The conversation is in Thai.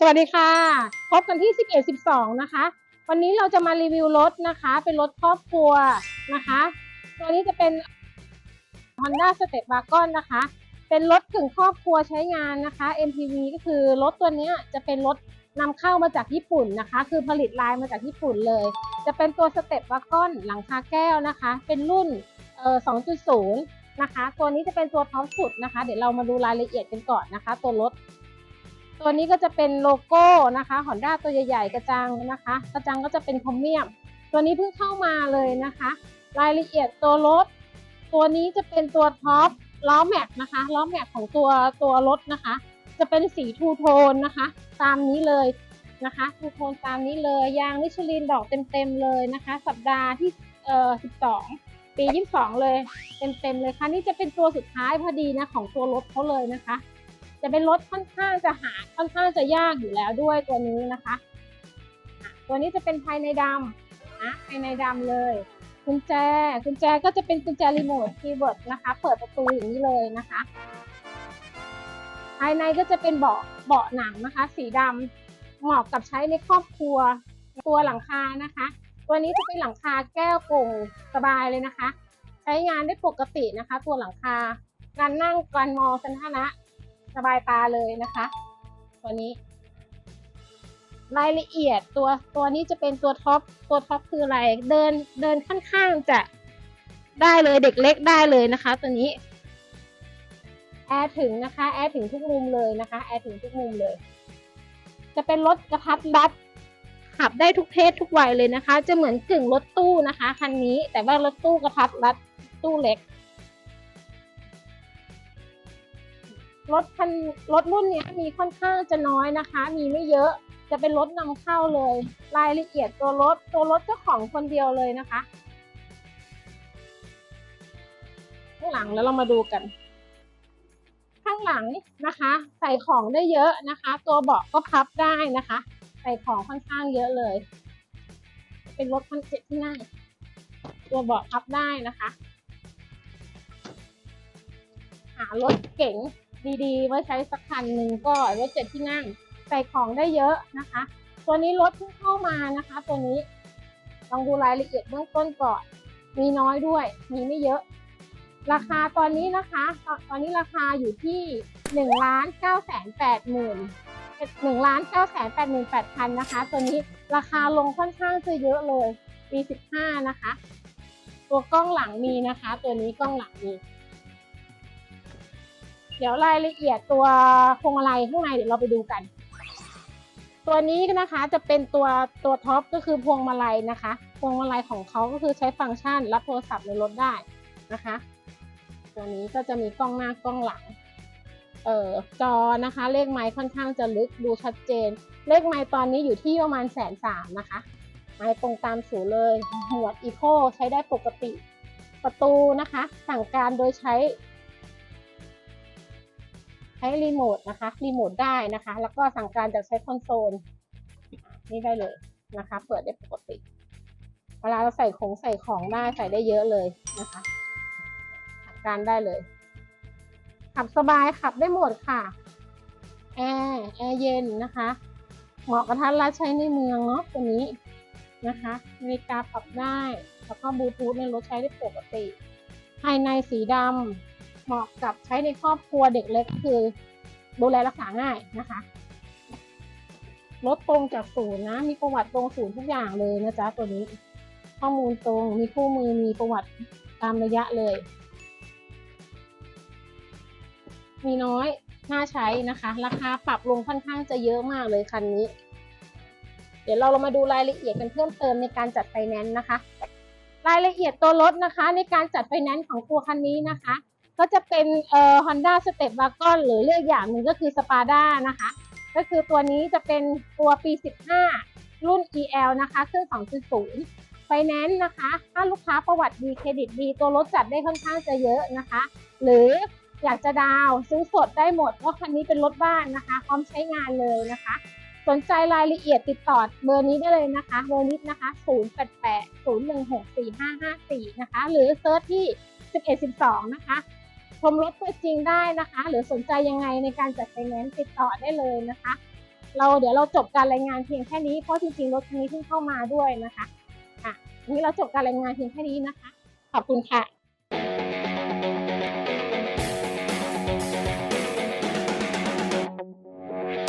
สวัสดีค่ะ พบกันที่ 11 12 นะคะ วันนี้เราจะมารีวิวรถนะคะ เป็นรถครอบครัวนะคะ ตัวนี้จะเป็น Honda Step Wagon นะคะ เป็นรถกึ่งครอบครัวใช้งานนะคะ MPV ก็คือรถตัวนี้จะเป็นรถนำเข้ามาจากญี่ปุ่นนะคะ คือผลิตลายมาจากญี่ปุ่นเลย จะเป็นตัว Step Wagon หลังคาแก้วนะคะ เป็นรุ่นเอ่อ2.0 นะคะ ตัวนี้จะเป็นตัวท็อปสุดนะคะ เดี๋ยวเรามาดูรายละเอียดกันก่อนนะคะ ตัวรถ ตัวนี้ก็จะเป็นโลโก้นะคะฮอนด้าตัวใหญ่ๆกระจังนะคะ กระจังก็จะเป็นคอมเมียม ตัวนี้เพิ่งเข้ามาเลยนะคะ รายละเอียดตัวรถ ตัวนี้จะเป็นตัวท็อปล้อแม็กนะคะล้อแม็กของตัวตัวรถนะคะ จะเป็นสีทูโทนนะคะ ตามนี้เลยนะคะทูโทนตามนี้เลยยางมิชลินดอกเต็มๆเลยนะคะ สัปดาห์ที่เอ่อ12 ปี 22 เลยเต็มๆเลยค่ะนี่จะเป็นตัวสุดท้ายพอดีนะของตัวรถเขาเลยนะคะ จะเป็นรถค่อนข้างจะหาค่อนข้างจะยากอยู่แล้วด้วยตัวนี้นะคะ ตัวนี้จะเป็นภายในดำนะภายในดำเลยกุญแจกุญแจก็จะเป็นกุญแจรีโมทคีย์เวิร์ดนะคะ เปิดประตูอย่างนี้เลยนะคะ ภายในก็จะเป็นเบาะเบาะหนังนะคะ สีดำเหมาะกับใช้ในครอบครัวตัวหลังคานะคะ ตัวนี้จะเป็นหลังคาแก้วโป่งสบายเลยนะคะ ใช้งานได้ปกตินะคะ ตัวหลังคาการนั่งการมองสันทนะ สบายตาเลยนะคะ ตัวนี้ รายละเอียดตัวตัวนี้จะเป็นตัวท็อปตัวท็อปคืออะไร เดินเดินค่อนข้างจะได้เลยเด็กเล็กได้เลยนะคะ ตัวนี้แอร์ถึงนะคะแอร์ถึงทุกมุมเลยนะคะแอร์ถึงทุกมุมเลย จะเป็นรถกระทัดรัดขับได้ทุกเพศทุกวัยเลยนะคะ จะเหมือนกึ่งรถตู้นะคะคันนี้แต่ว่ารถตู้กระทัดรัดตู้เล็ก รถคันรถรุ่นนี้มีค่อนข้างจะน้อยนะคะ มีไม่เยอะจะเป็นรถนำเข้าเลย รายละเอียดตัวรถตัวรถเจ้าของคนเดียวเลยนะคะข้างหลังแล้วเรามาดูกัน ข้างหลังนะคะ ใส่ของได้เยอะนะคะ ตัวเบาะก็พับได้นะคะ ใส่ของค่อนข้างเยอะเลย เป็นรถคันเจ็ดที่นั่งตัวเบาะพับได้นะคะ หารถเก๋ง ดีๆ ไว้ใช้สักคันหนึ่งก็รถเจ็ดที่นั่งใส่ของได้เยอะนะคะ ตัวนี้รถเพิ่งเข้ามานะคะ ตัวนี้ลองดูรายละเอียดเบื้องต้นก่อนมีน้อยด้วย มีไม่เยอะ ราคาตอนนี้นะคะตอนตอนนี้ราคาอยู่ที่หนึ่งล้านเก้าแสนแปดหมื่นหนึ่งล้านเก้าแสนแปดหมื่นแปดพันนะคะ ตัวนี้ราคาลงค่อนข้างจะเยอะเลยปีสิบห้านะคะ ตัวกล้องหลังมีนะคะ ตัวนี้กล้องหลังมี เดี๋ยวรายละเอียดตัวพวงมาลัยข้างในเดี๋ยวเราไปดูกัน ตัวนี้นะคะจะเป็นตัวตัวท็อปก็คือพวงมาลัยนะคะ พวงมาลัยของเขาก็คือใช้ฟังก์ชันรับโทรศัพท์ในรถได้นะคะ ตัวนี้ก็จะมีกล้องหน้ากล้องหลังเอ่อจอนะคะเลขไม้ค่อนข้างจะลึกดูชัดเจน เลขไม้ตอนนี้อยู่ที่ประมาณแสนสามนะคะไม้ตรงตามสูเลยหมวอีโคใช้ได้ปกติ ประตูนะคะ สั่งการโดยใช้ ช้รีโมทนะคะ รีโมทได้นะคะ แล้วก็สั่งการจากใช้คอนโซล นี่ได้เลยนะคะ เปิดได้ปกติ เวลาเราใส่ของใส่ของได้ใส่ได้เยอะเลยนะคะสั่งการได้เลย ขับสบายขับได้หมดค่ะ แอร์ แอร์เย็นนะคะ เหมาะกับท่านรัดใช้ในเมืองเนาะตัวนี้นะคะนาฬิกาปรับได้ แล้วก็บลูทูธในรถใช้ได้ปกติ ภายในสีดำ เหมาะกับใช้ในครอบครัวเด็กเล็กคือ ดูแลรักษาง่ายนะคะรถตรงจากศูนย์นะ มีประวัติตรงศูนย์ทุกอย่างเลยนะจ๊ะตัวนี้ ข้อมูลตรงมีคู่มือมีประวัติตามระยะเลย มีน้อยน่าใช้นะคะ ราคาปรับลงค่อนข้างจะเยอะมากเลยคันนี้ เดี๋ยวเราเรามาดูรายละเอียดกันเพิ่มเติมในการจัดไฟแนนซ์นะคะ รายละเอียดตัวรถนะคะ ในการจัดไฟแนนซ์ของตัวคันนี้นะคะ ก็จะเป็นเอ่อ Honda Step Wagon หรือเรียกอย่างหนึ่งก็คือ Spada นะคะ ก็คือตัวนี้จะเป็นตัวปี 15 รุ่น EL นะคะเครื่อง2.0ไฟแนนซ์นะคะ ถ้าลูกค้าประวัติดีเครดิตดีตัวรถจัดได้ค่อนข้างจะเยอะนะคะ หรืออยากจะดาวซื้อสดได้หมดเพราะคันนี้เป็นรถบ้านนะคะ พร้อมใช้งานเลยนะคะ สนใจรายละเอียดติดต่อเบอร์นี้ได้เลยนะคะ เบอร์นี้นะคะ 088 016 4554 นะคะ หรือเซิร์ชที่ 1112 นะคะ ชมรถตัวจริงได้นะคะ หรือสนใจยังไงในการจัดไฟแนนซ์ติดต่อได้เลยนะคะ เราเดี๋ยวเราจบการรายงานเพียงแค่นี้เพราะจริงๆรถคันนี้เพิ่งเข้ามาด้วยนะคะอะวันนี้เราจบการรายงานเพียงแค่นี้นะคะ ขอบคุณค่ะ